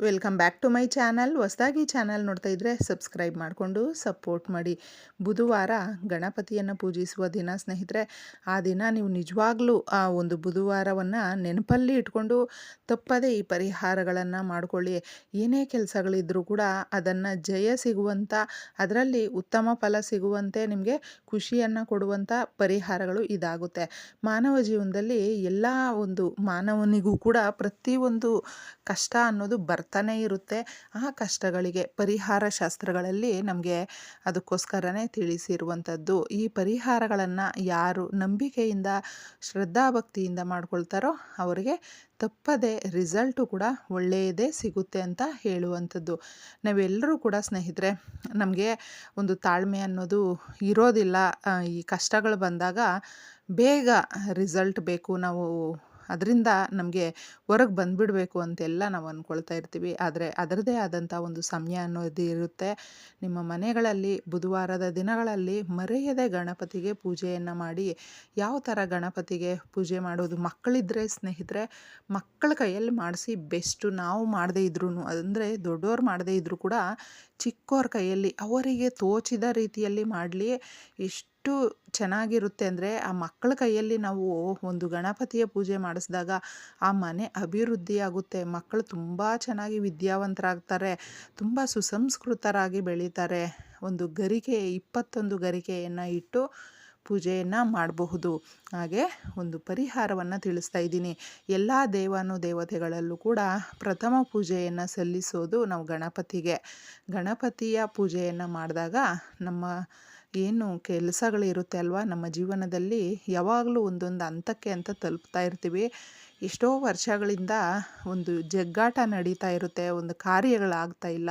Welcome back to my channel. ಹೊಸದಾಗಿ channel ನೋಡ್ತಾ ಇದ್ದರೆ ಸಬ್ಸ್ಕ್ರೈಬ್ ಮಾಡಿಕೊಂಡು ಸಪೋರ್ಟ್ ಮಾಡಿ. ಬುಧವಾರ ಗಣಪತಿಯನ್ನು ಪೂಜಿಸುವ ದಿನ ಸ್ನೇಹಿತರೆ, ಆ ದಿನ ನೀವು ನಿಜವಾಗ್ಲೂ ಆ ಒಂದು ಬುಧವಾರವನ್ನು ನೆನಪಲ್ಲಿ ಇಟ್ಕೊಂಡು ತಪ್ಪದೇ ಈ ಪರಿಹಾರಗಳನ್ನು ಮಾಡಿಕೊಳ್ಳಿ. ಏನೇ ಕೆಲಸಗಳಿದ್ರೂ ಕೂಡ ಅದನ್ನು ಜಯ ಸಿಗುವಂಥ ಅದರಲ್ಲಿ ಉತ್ತಮ ಫಲ ಸಿಗುವಂತೆ ನಿಮಗೆ ಖುಷಿಯನ್ನು ಕೊಡುವಂಥ ಪರಿಹಾರಗಳು ಇದಾಗುತ್ತೆ. ಮಾನವ ಜೀವನದಲ್ಲಿ ಎಲ್ಲ ಒಂದು ಮಾನವನಿಗೂ ಕೂಡ ಪ್ರತಿಯೊಂದು ಕಷ್ಟ ಅನ್ನೋದು ಬರ್ತಾನೆ ಇರುತ್ತೆ. ಆ ಕಷ್ಟಗಳಿಗೆ ಪರಿಹಾರ ಶಾಸ್ತ್ರಗಳಲ್ಲಿ ನಮಗೆ ಅದಕ್ಕೋಸ್ಕರನೇ ತಿಳಿಸಿರುವಂಥದ್ದು. ಈ ಪರಿಹಾರಗಳನ್ನು ಯಾರು ನಂಬಿಕೆಯಿಂದ, ಶ್ರದ್ಧಾಭಕ್ತಿಯಿಂದ ಮಾಡ್ಕೊಳ್ತಾರೋ ಅವರಿಗೆ ತಪ್ಪದೆ ರಿಸಲ್ಟು ಕೂಡ ಒಳ್ಳೆಯದೇ ಸಿಗುತ್ತೆ ಅಂತ ಹೇಳುವಂಥದ್ದು. ನಾವೆಲ್ಲರೂ ಕೂಡ ಸ್ನೇಹಿತರೆ, ನಮಗೆ ಒಂದು ತಾಳ್ಮೆ ಅನ್ನೋದು ಇರೋದಿಲ್ಲ. ಈ ಕಷ್ಟಗಳು ಬಂದಾಗ ಬೇಗ ರಿಸಲ್ಟ್ ಬೇಕು. ನಾವು ಅದರಿಂದ ನಮಗೆ ಹೊರಗೆ ಬಂದುಬಿಡಬೇಕು ಅಂತೆಲ್ಲ ನಾವು ಅಂದ್ಕೊಳ್ತಾ ಇರ್ತೀವಿ. ಆದರೆ ಅದರದೇ ಆದಂಥ ಒಂದು ಸಮಯ ಅನ್ನೋದು ಇರುತ್ತೆ. ನಿಮ್ಮ ಮನೆಗಳಲ್ಲಿ ಬುಧವಾರದ ದಿನಗಳಲ್ಲಿ ಮರೆಯದೆ ಗಣಪತಿಗೆ ಪೂಜೆಯನ್ನು ಮಾಡಿ ಯಾವ ಥರ ಗಣಪತಿಗೆ ಪೂಜೆ ಮಾಡೋದು? ಮಕ್ಕಳಿದ್ರೆ, ಸ್ನೇಹಿತರೆ, ಮಕ್ಕಳ ಕೈಯಲ್ಲಿ ಮಾಡಿಸಿ ಬೆಸ್ಟು. ನಾವು ಮಾಡದೇ ಇದ್ರೂ ಅಂದರೆ ದೊಡ್ಡವ್ರು ಮಾಡದೇ ಇದ್ದರೂ ಕೂಡ ಚಿಕ್ಕವ್ರ ಕೈಯಲ್ಲಿ, ಅವರಿಗೆ ತೋಚಿದ ರೀತಿಯಲ್ಲಿ ಮಾಡಲಿ. ಎಷ್ಟು ಚೆನ್ನಾಗಿರುತ್ತೆ ಅಂದರೆ, ಆ ಮಕ್ಕಳ ಕೈಯಲ್ಲಿ ನಾವು ಒಂದು ಗಣಪತಿಯ ಪೂಜೆ ಮಾಡಿಸಿದಾಗ ಆ ಮನೆ ಅಭಿವೃದ್ಧಿ ಆಗುತ್ತೆ ಮಕ್ಕಳು ತುಂಬ ಚೆನ್ನಾಗಿ ವಿದ್ಯಾವಂತರಾಗ್ತಾರೆ, ತುಂಬ ಸುಸಂಸ್ಕೃತರಾಗಿ ಬೆಳೀತಾರೆ. ಒಂದು ಗರಿಕೆ, ಇಪ್ಪತ್ತೊಂದು ಗರಿಕೆಯನ್ನು ಇಟ್ಟು ಪೂಜೆಯನ್ನು ಮಾಡಬಹುದು. ಹಾಗೆ ಒಂದು ಪರಿಹಾರವನ್ನು ತಿಳಿಸ್ತಾ ಇದ್ದೀನಿ. ಎಲ್ಲ ದೇವಾನು ದೇವತೆಗಳಲ್ಲೂ ಕೂಡ ಪ್ರಥಮ ಪೂಜೆಯನ್ನು ಸಲ್ಲಿಸೋದು ನಾವು ಗಣಪತಿಗೆ. ಗಣಪತಿಯ ಪೂಜೆಯನ್ನು ಮಾಡಿದಾಗ ನಮ್ಮ ಏನು ಕೆಲಸಗಳಿರುತ್ತೆ ಅಲ್ವಾ? ನಮ್ಮ ಜೀವನದಲ್ಲಿ ಯಾವಾಗಲೂ ಒಂದೊಂದು ಹಂತಕ್ಕೆ ಅಂತ ತಲುಪ್ತಾ ಇರ್ತೀವಿ. ಎಷ್ಟೋ ವರ್ಷಗಳಿಂದ ಒಂದು ಜಗ್ಗಾಟ ನಡೀತಾ ಇರುತ್ತೆ, ಒಂದು ಕಾರ್ಯಗಳಾಗ್ತಾ ಇಲ್ಲ.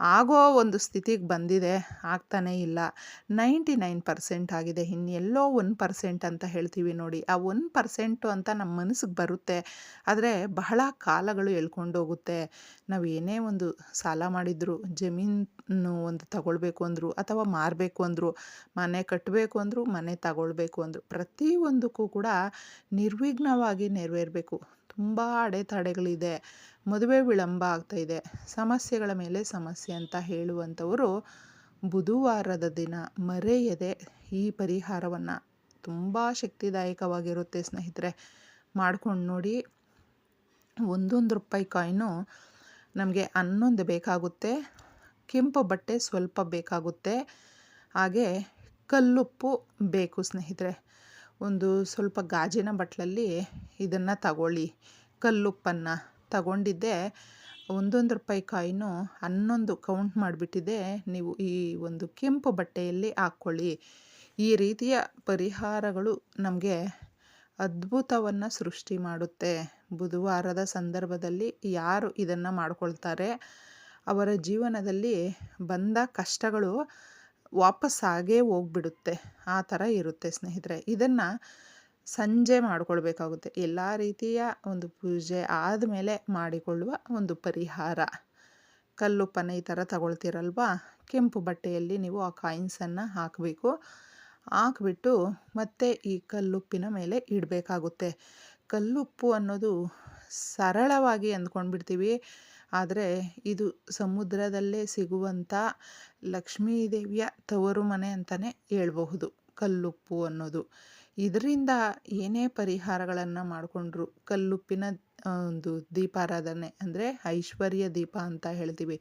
ಆಗೋ ಒಂದು ಸ್ಥಿತಿಗೆ ಬಂದಿದೆ, ಆಗ್ತಾನೇ ಇಲ್ಲ. ನೈಂಟಿ ನೈನ್ ಪರ್ಸೆಂಟ್ ಆಗಿದೆ. ಇನ್ನೆಲ್ಲೋ ಒನ್ ಪರ್ಸೆಂಟ್ ಅಂತ ಹೇಳ್ತೀವಿ ನೋಡಿ. ಆ ಒನ್ ಪರ್ಸೆಂಟು ಅಂತ ನಮ್ಮ ಮನಸ್ಸಿಗೆ ಬರುತ್ತೆ. ಆದರೆ ಬಹಳ ಕಾಲಗಳು ಎಳ್ಕೊಂಡೋಗುತ್ತೆ ನಾವು ಏನೇ ಒಂದು ಸಾಲ ಮಾಡಿದ್ರು ಜಮೀನು ಒಂದು ತಗೊಳ್ಬೇಕು ಅಂದರು, ಅಥವಾ ಮಾರಬೇಕು ಅಂದರು, ಮನೆ ಕಟ್ಟಬೇಕು ಅಂದರು, ಮನೆ ತಗೊಳ್ಬೇಕು ಅಂದರು, ಪ್ರತಿಯೊಂದಕ್ಕೂ ಕೂಡ ನಿರ್ವಿಘ್ನವಾಗಿ ನೆರವೇರಬೇಕು. ತುಂಬ ಅಡೆತಡೆಗಳಿದೆ. ಮದುವೆ ವಿಳಂಬ ಆಗ್ತಾ ಇದೆ. ಸಮಸ್ಯೆಗಳ ಮೇಲೆ ಸಮಸ್ಯೆ ಅಂತ ಹೇಳುವಂಥವರು ಬುಧವಾರದ ದಿನ ಮರೆಯದೆ ಈ ಪರಿಹಾರವನ್ನು ತುಂಬ ಶಕ್ತಿದಾಯಕವಾಗಿರುತ್ತೆ ಸ್ನೇಹಿತರೆ. ಮಾಡ್ಕೊಂಡು ನೋಡಿ. ಒಂದೊಂದು ರೂಪಾಯಿ ಕಾಯಿನು ನಮಗೆ ಹನ್ನೊಂದು ಬೇಕಾಗುತ್ತೆ. ಕೆಂಪು ಬಟ್ಟೆ ಸ್ವಲ್ಪ ಬೇಕಾಗುತ್ತೆ. ಹಾಗೆ ಕಲ್ಲುಪ್ಪು ಬೇಕು ಸ್ನೇಹಿತರೆ. ಒಂದು ಸ್ವಲ್ಪ ಗಾಜಿನ ಬಟ್ಲಲ್ಲಿ ಇದನ್ನು ತಗೊಳ್ಳಿ. ಕಲ್ಲುಪ್ಪನ್ನು ತಗೊಂಡಿದ್ದೆ. ಒಂದೊಂದು ರೂಪಾಯಿ ಕಾಯಿನು ಹನ್ನೊಂದು ಕೌಂಟ್ ಮಾಡಿಬಿಟ್ಟಿದೆ. ನೀವು ಈ ಒಂದು ಕೆಂಪು ಬಟ್ಟೆಯಲ್ಲಿ ಹಾಕ್ಕೊಳ್ಳಿ. ಈ ರೀತಿಯ ಪರಿಹಾರಗಳು ನಮಗೆ ಅದ್ಭುತವನ್ನು ಸೃಷ್ಟಿ ಮಾಡುತ್ತೆ. ಬುಧವಾರದ ಸಂದರ್ಭದಲ್ಲಿ ಯಾರು ಇದನ್ನು ಮಾಡ್ಕೊಳ್ತಾರೆ? ಅವರ ಜೀವನದಲ್ಲಿ ಬಂದ ಕಷ್ಟಗಳು ವಾಪಸ್ಸಾಗೇ ಹೋಗ್ಬಿಡುತ್ತೆ. ಆ ಥರ ಇರುತ್ತೆ ಸ್ನೇಹಿತರೆ. ಇದನ್ನು ಸಂಜೆ ಮಾಡಿಕೊಳ್ಬೇಕಾಗುತ್ತೆ. ಎಲ್ಲ ರೀತಿಯ ಒಂದು ಪೂಜೆ ಆದಮೇಲೆ ಮಾಡಿಕೊಳ್ಳುವ ಒಂದು ಪರಿಹಾರ. ಕಲ್ಲುಪ್ಪನ ಈ ಥರ ತಗೊಳ್ತೀರಲ್ವಾ? ಕೆಂಪು ಬಟ್ಟೆಯಲ್ಲಿ ನೀವು ಆ ಕಾಯಿನ್ಸನ್ನು ಹಾಕಬೇಕು. ಹಾಕ್ಬಿಟ್ಟು ಮತ್ತೆ ಈ ಕಲ್ಲುಪ್ಪಿನ ಮೇಲೆ ಇಡಬೇಕಾಗುತ್ತೆ. ಕಲ್ಲುಪ್ಪು ಅನ್ನೋದು ಸರಳವಾಗಿ ಅಂದ್ಕೊಂಡ್ಬಿಡ್ತೀವಿ. ಆದರೆ ಇದು ಸಮುದ್ರದಲ್ಲೇ ಸಿಗುವಂಥ ಲಕ್ಷ್ಮೀದೇವಿಯ ತವರು ಮನೆ ಅಂತಲೇ ಹೇಳ್ಬಹುದು, ಕಲ್ಲುಪ್ಪು ಅನ್ನೋದು. ಇದರಿಂದ ಏನೇ ಪರಿಹಾರಗಳನ್ನು ಮಾಡಿಕೊಂಡ್ರು, ಕಲ್ಲುಪ್ಪಿನ ಒಂದು ದೀಪಾರಾಧನೆ ಅಂದರೆ ಐಶ್ವರ್ಯ ದೀಪ ಅಂತ ಹೇಳ್ತೀವಿ.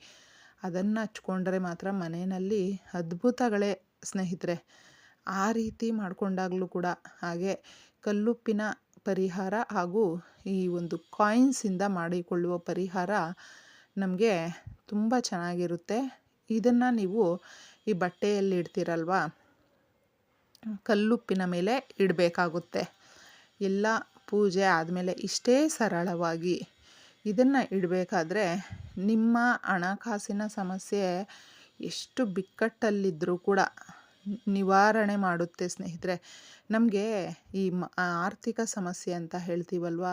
ಅದನ್ನು ಹಚ್ಕೊಂಡ್ರೆ ಮಾತ್ರ ಮನೆಯಲ್ಲಿ ಅದ್ಭುತಗಳೇ ಸ್ನೇಹಿತರೆ. ಆ ರೀತಿ ಮಾಡಿಕೊಂಡಾಗಲೂ ಕೂಡ ಹಾಗೆ ಕಲ್ಲುಪ್ಪಿನ ಪರಿಹಾರ ಹಾಗೂ ಈ ಒಂದು ಕಾಯಿನ್ಸಿಂದ ಮಾಡಿಕೊಳ್ಳುವ ಪರಿಹಾರ ನಮಗೆ ತುಂಬ ಚೆನ್ನಾಗಿರುತ್ತೆ. ಇದನ್ನು ನೀವು ಈ ಬಟ್ಟೆಯಲ್ಲಿ ಇಡ್ತೀರಲ್ವ? ಕಲ್ಲುಪ್ಪಿನ ಮೇಲೆ ಇಡಬೇಕಾಗುತ್ತೆ. ಎಲ್ಲ ಪೂಜೆ ಆದಮೇಲೆ ಇಷ್ಟೇ ಸರಳವಾಗಿ ಇದನ್ನು ಇಡಬೇಕಾದ್ರೆ ನಿಮ್ಮ ಹಣಕಾಸಿನ ಸಮಸ್ಯೆ ಎಷ್ಟು ಬಿಕ್ಕಟ್ಟಲ್ಲಿದ್ದರೂ ಕೂಡ ನಿವಾರಣೆ ಮಾಡುತ್ತೆ ಸ್ನೇಹಿತರೆ. ನಮಗೆ ಈ ಆರ್ಥಿಕ ಸಮಸ್ಯೆ ಅಂತ ಹೇಳ್ತೀವಲ್ವ?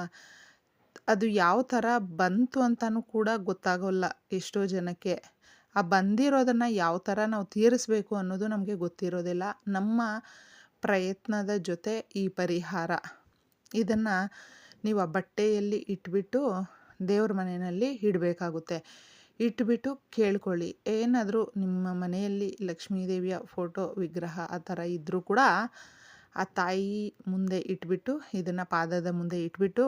ಅದು ಯಾವ ಥರ ಬಂತು ಅಂತಲೂ ಕೂಡ ಗೊತ್ತಾಗೋಲ್ಲ ಎಷ್ಟೋ ಜನಕ್ಕೆ. ಆ ಬಂದಿರೋದನ್ನು ಯಾವ ಥರ ನಾವು ತೀರಿಸ್ಬೇಕು ಅನ್ನೋದು ನಮಗೆ ಗೊತ್ತಿರೋದಿಲ್ಲ. ನಮ್ಮ ಪ್ರಯತ್ನದ ಜೊತೆ ಈ ಪರಿಹಾರ. ಇದನ್ನು ನೀವು ಆ ಬಟ್ಟೆಯಲ್ಲಿ ಇಟ್ಬಿಟ್ಟು ದೇವ್ರ ಮನೆಯಲ್ಲಿ ಇಡಬೇಕಾಗುತ್ತೆ. ಇಟ್ಬಿಟ್ಟು ಕೇಳ್ಕೊಳ್ಳಿ. ಏನಾದರೂ ನಿಮ್ಮ ಮನೆಯಲ್ಲಿ ಲಕ್ಷ್ಮೀ ದೇವಿಯ ಫೋಟೋ, ವಿಗ್ರಹ ಆ ಥರ ಇದ್ದರೂ ಕೂಡ ಆ ತಾಯಿ ಮುಂದೆ ಇಟ್ಬಿಟ್ಟು, ಇದನ್ನು ಪಾದದ ಮುಂದೆ ಇಟ್ಬಿಟ್ಟು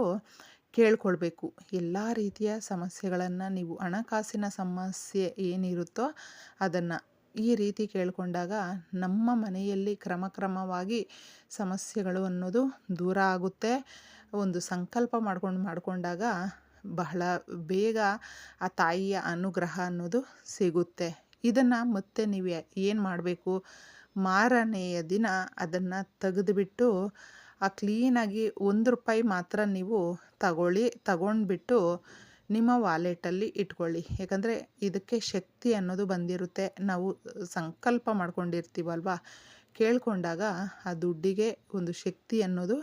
ಕೇಳ್ಕೊಳ್ಬೇಕು. ಎಲ್ಲ ರೀತಿಯ ಸಮಸ್ಯೆಗಳನ್ನು ನೀವು ಹಣಕಾಸಿನ ಸಮಸ್ಯೆ ಏನಿರುತ್ತೋ ಅದನ್ನು ಈ ರೀತಿ ಕೇಳಿಕೊಂಡಾಗ ನಮ್ಮ ಮನೆಯಲ್ಲಿ ಕ್ರಮಕ್ರಮವಾಗಿ ಸಮಸ್ಯೆಗಳು ಅನ್ನೋದು ದೂರ ಆಗುತ್ತೆ. ಒಂದು ಸಂಕಲ್ಪ ಮಾಡ್ಕೊಂಡು ಮಾಡಿಕೊಂಡಾಗ ಬಹಳ ಬೇಗ ಆ ತಾಯಿಯ ಅನುಗ್ರಹ ಅನ್ನೋದು ಸಿಗುತ್ತೆ. ಇದನ್ನು ಮತ್ತೆ ನೀವು ಏನು ಮಾಡಬೇಕು? ಮಾರನೆಯ ದಿನ ಅದನ್ನು ತೆಗೆದುಬಿಟ್ಟು ಆ ಕ್ಲೀನಾಗಿ ಒಂದು ರೂಪಾಯಿ ಮಾತ್ರ ನೀವು ತಗೊಳ್ಳಿ, ತಗೊಂಡ್ಬಿಟ್ಟು ನಿಮ್ಮ ವಾಲೆಟಲ್ಲಿ ಇಟ್ಕೊಳ್ಳಿ. ಯಾಕಂದರೆ ಇದಕ್ಕೆ ಶಕ್ತಿ ಅನ್ನೋದು ಬಂದಿರುತ್ತೆ. ನಾವು ಸಂಕಲ್ಪ ಮಾಡ್ಕೊಂಡಿರ್ತೀವಲ್ವ? ಕೇಳ್ಕೊಂಡಾಗ ಆ ದುಡ್ಡಿಗೆ ಒಂದು ಶಕ್ತಿ ಅನ್ನೋದು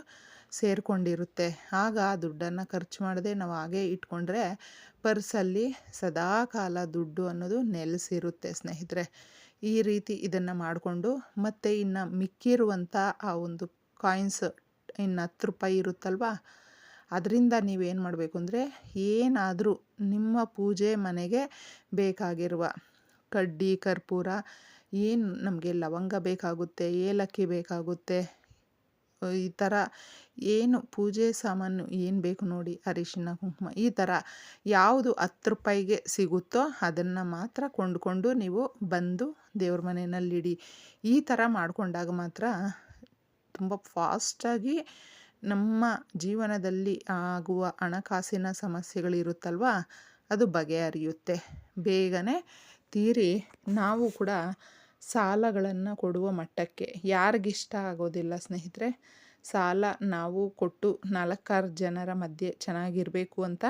ಸೇರಿಕೊಂಡಿರುತ್ತೆ. ಆಗ ಆ ದುಡ್ಡನ್ನು ಖರ್ಚು ಮಾಡದೆ ನಾವು ಹಾಗೆ ಇಟ್ಕೊಂಡ್ರೆ ಪರ್ಸಲ್ಲಿ ಸದಾ ಕಾಲ ದುಡ್ಡು ಅನ್ನೋದು ನೆಲೆಸಿರುತ್ತೆ ಸ್ನೇಹಿತರೆ. ಈ ರೀತಿ ಇದನ್ನು ಮಾಡಿಕೊಂಡು ಮತ್ತು ಇನ್ನು ಮಿಕ್ಕಿರುವಂಥ ಆ ಒಂದು ಕಾಯಿನ್ಸ್ ಇನ್ನು ಹತ್ತು ರೂಪಾಯಿ ಇರುತ್ತಲ್ವ? ಅದರಿಂದ ನೀವೇನು ಮಾಡಬೇಕು ಅಂದರೆ ಏನಾದರೂ ನಿಮ್ಮ ಪೂಜೆ ಮನೆಗೆ ಬೇಕಾಗಿರುವ ಕಡ್ಡಿ, ಕರ್ಪೂರ, ಏನು ನಮಗೆ ಲವಂಗ ಬೇಕಾಗುತ್ತೆ, ಏಲಕ್ಕಿ ಬೇಕಾಗುತ್ತೆ ಈ ಥರ ಏನು ಪೂಜೆ ಸಾಮಾನು ಏನು ಬೇಕು ನೋಡಿ ಅರಿಶಿನ, ಕುಂಕುಮ, ಈ ಥರ ಯಾವುದು ಹತ್ತು ರೂಪಾಯಿಗೆ ಸಿಗುತ್ತೋ ಅದನ್ನು ಮಾತ್ರ ಕೊಂಡುಕೊಂಡು ನೀವು ಬಂದು ದೇವ್ರ ಮನೆಯಲ್ಲಿಡಿ. ಈ ಥರ ಮಾಡಿಕೊಂಡಾಗ ಮಾತ್ರ ತುಂಬ ಫಾಸ್ಟಾಗಿ ನಮ್ಮ ಜೀವನದಲ್ಲಿ ಆಗುವ ಹಣಕಾಸಿನ ಸಮಸ್ಯೆಗಳಿರುತ್ತಲ್ವ ಅದು ಬಗೆಹರಿಯುತ್ತೆ. ಬೇಗನೆ ತೀರಿ, ನಾವು ಕೂಡ ಸಾಲಗಳನ್ನು ಕೊಡುವ ಮಟ್ಟಕ್ಕೆ. ಯಾರಿಗಿಷ್ಟ ಆಗೋದಿಲ್ಲ ಸ್ನೇಹಿತರೆ, ಸಾಲ ನಾವು ಕೊಟ್ಟು ನಾಲ್ಕಾರು ಜನರ ಮಧ್ಯೆ ಚೆನ್ನಾಗಿರಬೇಕು ಅಂತ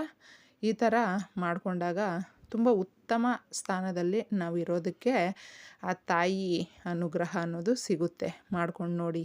ಈ ಥರ ಮಾಡಿಕೊಂಡಾಗ ತುಂಬ ಉತ್ತಮ ಸ್ಥಾನದಲ್ಲಿ ನಾವು ಇರೋದಕ್ಕೆ ಆ ತಾಯಿ ಅನುಗ್ರಹ ಅನ್ನೋದು ಸಿಗುತ್ತೆ. ಮಾಡ್ಕೊಂಡು ನೋಡಿ.